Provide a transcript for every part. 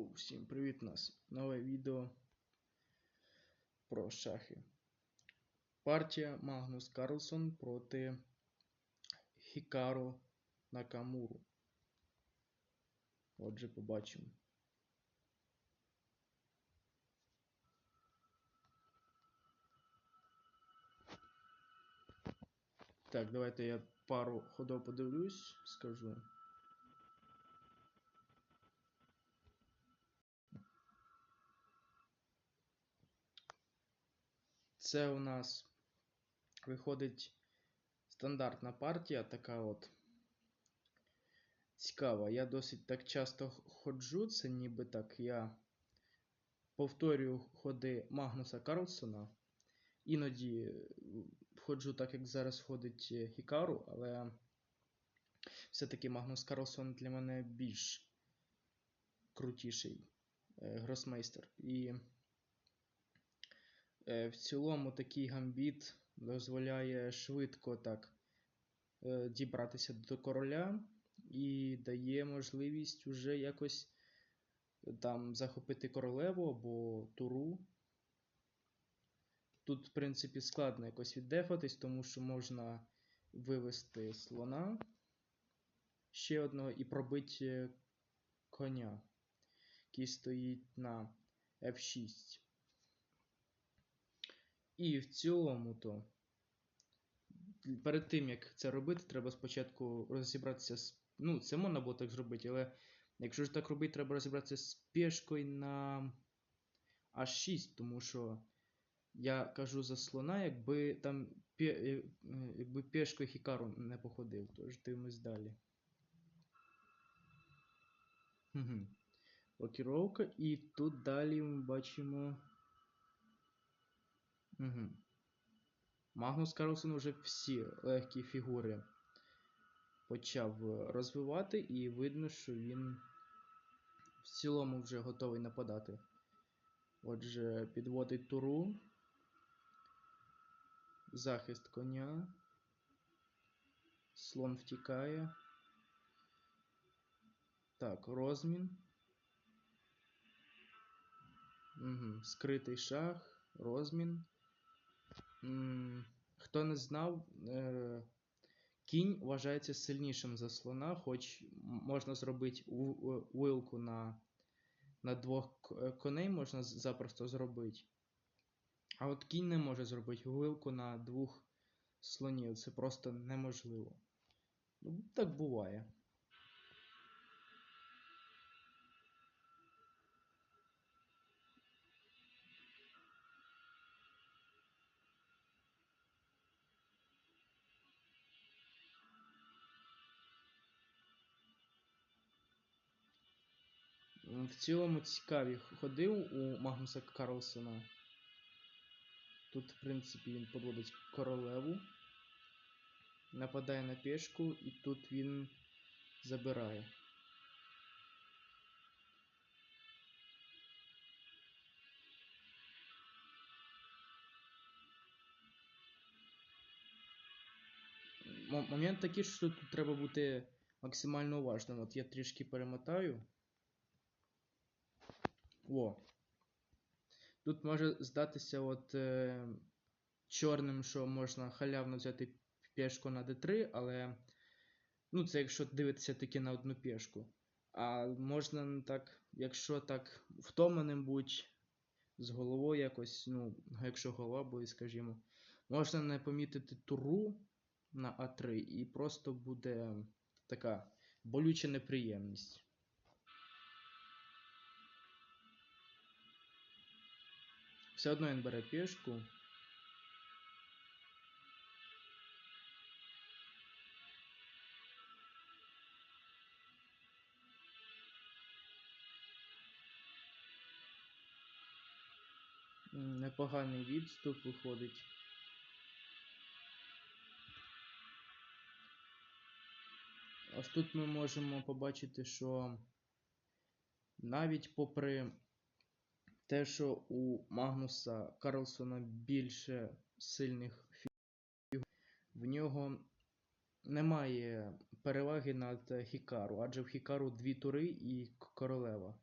Йоу, всім привіт нас! Нове відео про шахи. Партія Магнус Карлсон проти Хікаро Накамуру. Отже, побачимо. Так, давайте я пару ходов подивлюсь, скажу. Це у нас виходить стандартна партія, така от цікава. Я досить так часто ходжу, це ніби так я повторюю ходи Магнуса Карлсона. Іноді ходжу так, як зараз ходить Хікару, але все-таки Магнус Карлсон для мене більш крутіший е, гросмейстер. І Е, в цілому такий гамбіт дозволяє швидко так е, дібратися до короля і дає можливість уже якось е, там захопити королеву або туру. Тут, в принципі, складно якось віддефатись, тому що можна вивести слона ще одного і пробити коня, який стоїть на F6. І в цілому-то, перед тим, як це робити, треба спочатку розібратися з. Ну, це можна було так зробити, але якщо ж так робити, треба розібратися з пішкою на H6, тому що я кажу за слона, якби там е, якби пішкою Хікару не походив, тож дивимось далі. Угу. Блокіровка, і тут далі ми бачимо. Угу. Магнус Карлсон вже всі легкі фігури почав е, розвивати, і видно, що він в цілому вже готовий нападати. Отже, підводить туру. Захист коня. Слон втікає. Так, розмін. Угу. Скритий шах, розмін. Хто не знав, е, кінь вважається сильнішим за слона, хоч можна зробити вилку на на двох е, коней можна запросто зробити. А от кінь не може зробити вилку на двох слонів. Це просто неможливо. Ну, Так буває. В цілому цікаві ходив у Магнуса Карлсона. Тут, в принципі, він подводить королеву, нападає на пішку і тут він забирає. Момент такий, що тут треба бути максимально уважним. От я трішки перемотаю. О. Тут може здатися от е, чорним, що можна халявно взяти пішку на d3, але ну, це якщо дивитися таки на одну пішку. А можна так, якщо так втомленим будь з головою якось, ну, якщо голова буде, скажімо, можна не помітити туру на А3 і просто буде така болюча неприємність. Все одно він бере пішку. Непоганий відступ виходить. Ось тут ми можемо побачити, що навіть попри те, що у Магнуса Карлсона більше сильних фігур, в нього немає переваги над Хікару, адже в Хікару дві тури і королева.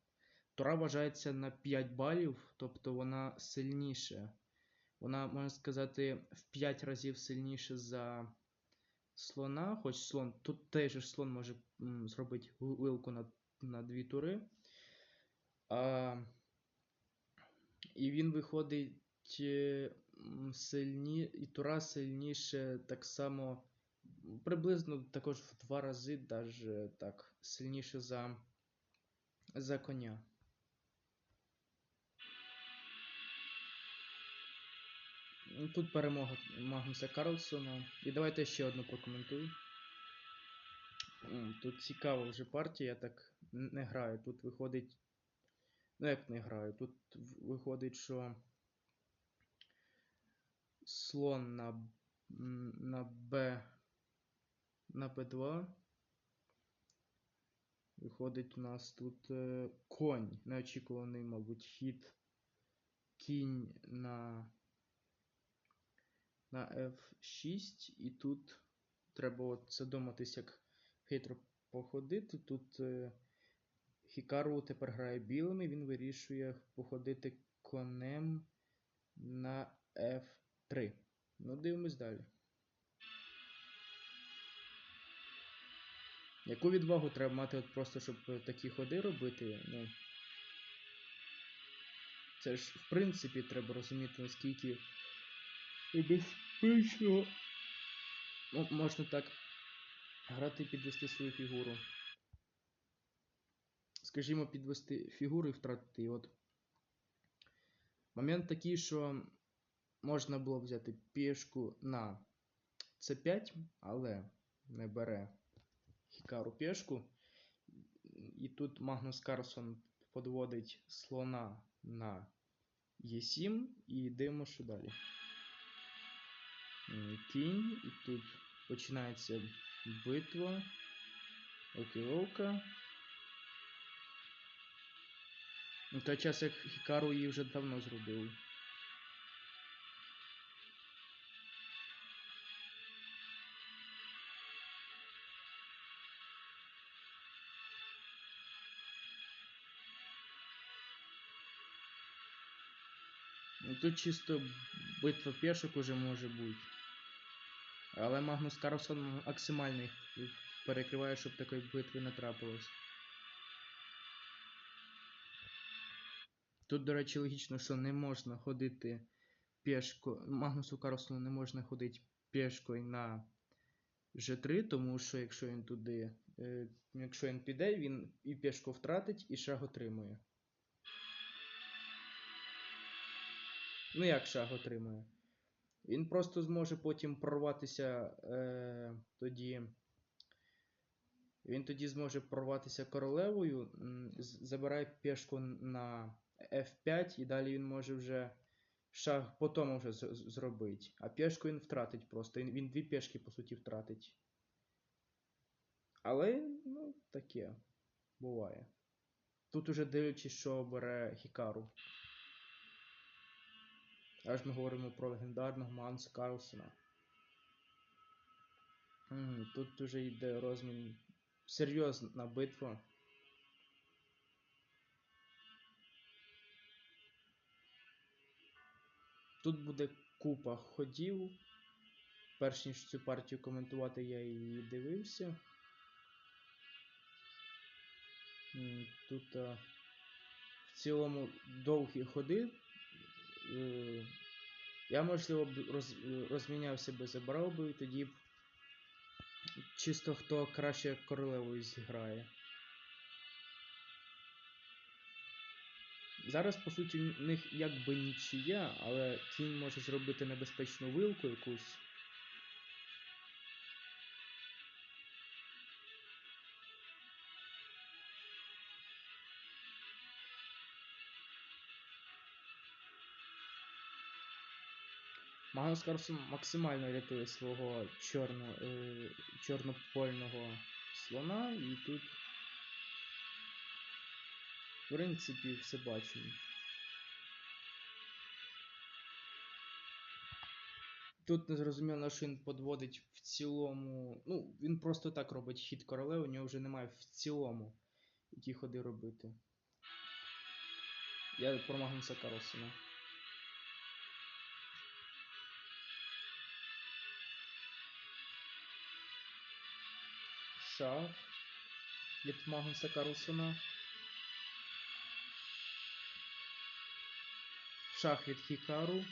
Тура вважається на 5 балів, тобто вона сильніша. Вона, можна сказати, в 5 разів сильніша за слона, хоч слон, тут теж ж слон може м, зробити вил- вилку на, на дві тури. А, і він виходить е, сильні, і тура сильніше так само, приблизно також в два рази, даже так, сильніше за, за коня. Тут перемога Магнуса Карлсона. І давайте ще одну прокоментую. Тут цікава вже партія, я так не граю. Тут виходить. Ну, як не граю? Тут виходить, що слон на, на Б. На Б2. Виходить у нас тут е, конь. Неочікуваний, мабуть, хід. Кінь на на F6, і тут треба от задуматись, як хитро походити. Тут е, Хікару тепер грає білими, він вирішує походити конем на F3. Ну, дивимось далі. Яку відвагу треба мати от просто, щоб такі ходи робити? Ну, це ж, в принципі, треба розуміти, наскільки небезпечно ну, можна так грати і підвести свою фігуру. Скажімо, підвести фігуру і втратити. її. От. Момент такий, що можна було взяти пішку на c5, але не бере Хікару пішку. І тут Магнус Карлсон подводить слона на Е7 і дивимося, що далі. Кінь, і тут починається битва. Оківовка. У той час, як Хікару її вже давно зробив. Ну, Тут чисто битва пішок уже може бути. Але Магнус Карлсон максимально їх перекриває, щоб такої битви не трапилось. Тут, до речі, логічно, що не можна ходити пішко. Магнусу Карлсону не можна ходити пішкою на G3, тому що якщо він туди. Е, якщо він піде, він і пішку втратить, і шаг отримує. Ну як шаг отримує? Він просто зможе потім прорватися е, тоді. Він тоді зможе прорватися королевою, забирає пішку на F5, і далі він може вже шаг по тому вже зробити. А пішку він втратить просто. Він дві пішки, по суті, втратить. Але, ну, таке буває. Тут уже дивлячись, що бере Хікару. Аж ми говоримо про легендарного Манса Карлсона. Тут уже йде розмін. Серйозна битва. Тут буде купа ходів. Перш ніж цю партію коментувати, я її дивився. Тут а, в цілому довгі ходи. Е, Я, можливо, б роз, е, розмінявся би, забрав би, і тоді б чисто хто краще королевою зіграє. Зараз, по суті, в них якби нічия, але кінь може зробити небезпечну вилку якусь. Магнус Карлсон максимально рятує свого чорно, е, чорнопольного слона, і тут, принципі, все бачимо. Тут не зрозуміло, що він подводить в цілому. Ну, він просто так робить хід королеви, у нього вже немає в цілому які ходи робити. Я про Магнуса Карлсона. Шах від Магнуса Карлсона. Шах від Хікару.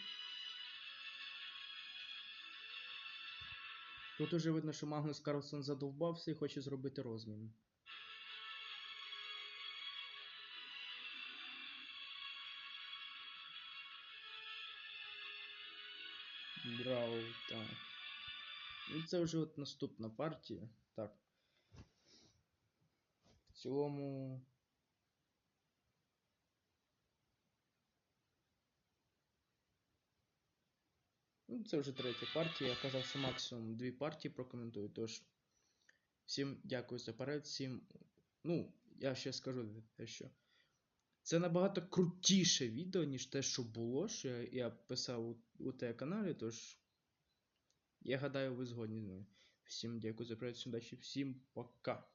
Тут уже видно, що Магнус Карлсон задовбався і хоче зробити розмін. Драу, так. Ну, це вже от наступна партія. Так. В цілому. Ну, це вже третя партія. Я казав, що максимум дві партії прокоментую. Тож, всім дякую за перегляд, всім. Ну, я ще скажу те, що. Це набагато крутіше відео, ніж те, що було, що я, я писав у, у те каналі, тож. Я гадаю, ви згодні з мною. Всім дякую за перегляд, всім удачі, всім пока.